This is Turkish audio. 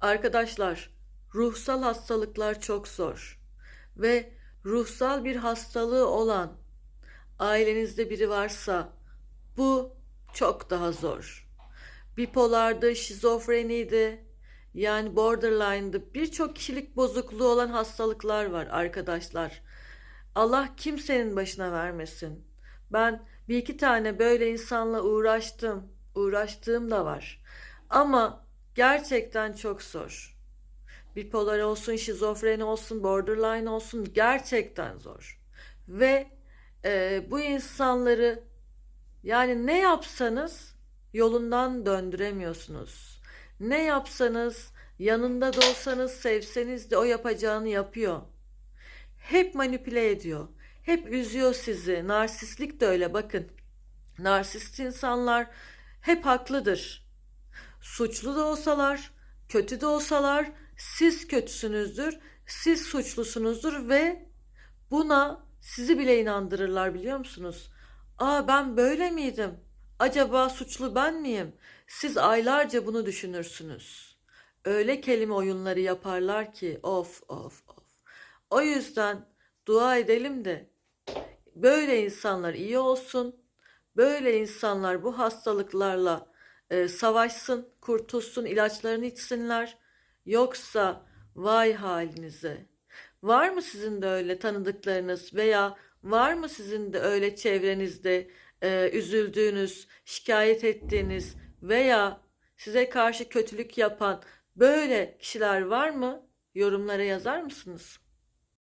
Arkadaşlar, ruhsal hastalıklar çok zor ve ruhsal bir hastalığı olan ailenizde biri varsa bu çok daha zor. Bipolardı, şizofreniydi, yani borderline'dı birçok kişilik bozukluğu olan hastalıklar var arkadaşlar. Allah kimsenin başına vermesin. Ben bir iki tane böyle insanla uğraştım, uğraştığım da var. Ama gerçekten çok zor. Bipolar olsun, şizofreni olsun, borderline olsun gerçekten zor. Ve e, bu insanları yani ne yapsanız yolundan döndüremiyorsunuz. Ne yapsanız yanında da olsanız sevseniz de o yapacağını yapıyor. Hep manipüle ediyor. Hep üzüyor sizi. Narsistlik de öyle bakın. Narsist insanlar hep haklıdır. Suçlu da olsalar, kötü de olsalar siz kötüsünüzdür, siz suçlusunuzdur ve buna sizi bile inandırırlar biliyor musunuz? Aa ben böyle miydim? Acaba suçlu ben miyim? Siz aylarca bunu düşünürsünüz. Öyle kelime oyunları yaparlar ki of of of. O yüzden dua edelim de böyle insanlar iyi olsun. Böyle insanlar bu hastalıklarla e, savaşsın, kurtulsun, ilaçlarını içsinler. Yoksa vay halinize. Var mı sizin de öyle tanıdıklarınız veya var mı sizin de öyle çevrenizde e, üzüldüğünüz, şikayet ettiğiniz veya size karşı kötülük yapan böyle kişiler var mı? Yorumlara yazar mısınız?